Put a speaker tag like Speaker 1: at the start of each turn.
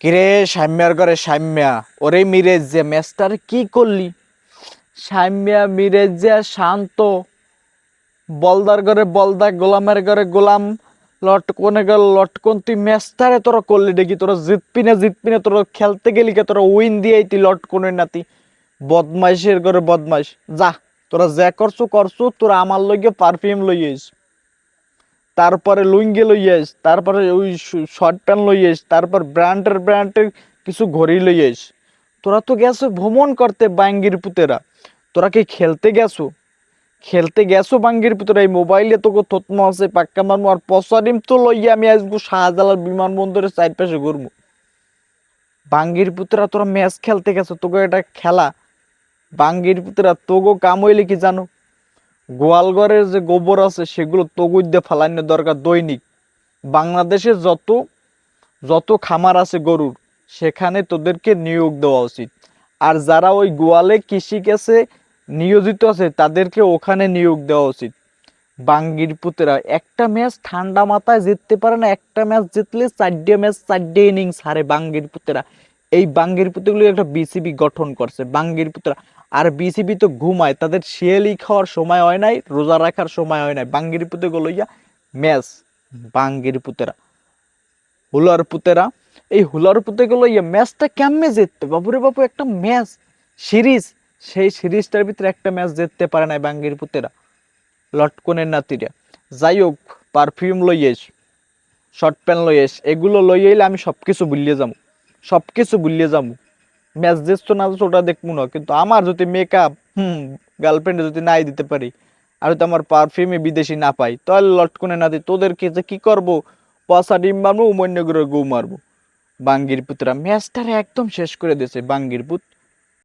Speaker 1: কিরে সাম্যার ঘরে সাম্যা ওরে মিরেজ যে ম্যাচটার কি করলি? সাম্যা মিরেজ যে শান্ত। বলদার ঘরে বলদা, গোলামের ঘরে গোলাম। লটকনে গেল লটকন, তুই ম্যাচটারে তোরা করলি দেখি, তোরা জিতবি না জিতবি না তোরা খেলতে গেলি কে, তোরা উইন দিয়েই তুই লটকনের নাতি। বদমাইশের ঘরে বদমাইশ। যা, তোরা যা করছ করছ, তোরা আমার লইগে পারফিউম লইয়েছ তারপরে লুঙ্গি লইয়েস তারপরে ওই শর্ট প্যান্ট লইয়েস তারপর ব্র্যান্ডের ব্র্যান্ডের কিছু ঘড়ি লইয়েস তোরা তো গেছো ভ্রমণ করতে বাঙ্গির পুতেরা। তোরা কি খেলতে গেছো? খেলতে গেছো বাঙ্গির পুতেরা? এই মোবাইলে তোকে থতমো আছে, পাক্কা মারমো, আর পসারিম তো লইয়া আমি আসব শাহজালাল বিমানবন্দরের সাইড পাশে ঘুরবো বাঙ্গির পুতেরা, তোরা ম্যাচ খেলতে গেছো, তোকে এটা খেলা। বাঙ্গির পুতেরা, তোগো কাম হইলে কি জানো? গোয়ালঘরের যে গোবর আছে, সেগুলো তগুই দিয়ে ফালানোর দরকার দৈনিক। বাংলাদেশে যত যত খামার আছে গরুর, সেখানে তোদেরকে নিয়োগ দেওয়া উচিত। আর যারা ওই গোয়ালে কৃষিকাজে নিয়োজিত আছে, তাদেরকে ওখানে নিয়োগ দেওয়া উচিত। বাঙ্গির পুতেরা, একটা ম্যাচ ঠান্ডা মাথায় জিততে পারে না, একটা ম্যাচ জিতলে চারটে ম্যাচ, চারটে ইনিংস হারে বাঙ্গির পুতেরা। এই বাঙ্গির পুতেগুলো একটা বিসিবি গঠন করছে। বাঙ্গির পুতেরা আর বিসিবি তো ঘুমায়, তাদের শিয়ালি খাওয়ার সময় হয় নাই, রোজা রাখার সময় হয় নাই। বাঙ্গির পুতে গুলো ইয়া ম্যাচ বাঙ্গির পুতেরা। হুলার পুতেরা, এই হুলার পুতে গুলো ইয়া ম্যাচটা কেমনে জিতবে? বাবুরে বাবু, একটা ম্যাচ সিরিজ, সেই সিরিজটার ভিতরে একটা ম্যাচ জিততে পারে নাই বাঙ্গির পুতেরা, লটকনের নাতিরা। যাই হোক পারফিউম লইয়েস শর্ট প্যান্ট লইয়েস, এগুলো লই এলে আমি সব কিছু ভুলিয়ে যাব। সব কিছু বুলিয়ে যাব। ম্যাচ জিতছো না ওটা দেখব না। কিন্তু আমার যদি মেকআপ হুম গার্লফ্রেন্ডে যদি নাই দিতে পারি, আর যদি আমার পারফিউমে বিদেশি না পাই, তাহলে লটকনে না দিই। তোদেরকে যে কি করব? পয়সা ডিম মারবো উমন্য করে গু মারবো। বাঙ্গির পুতরা ম্যাচটারে একদম শেষ করে দিয়েছে বাঙ্গির পুত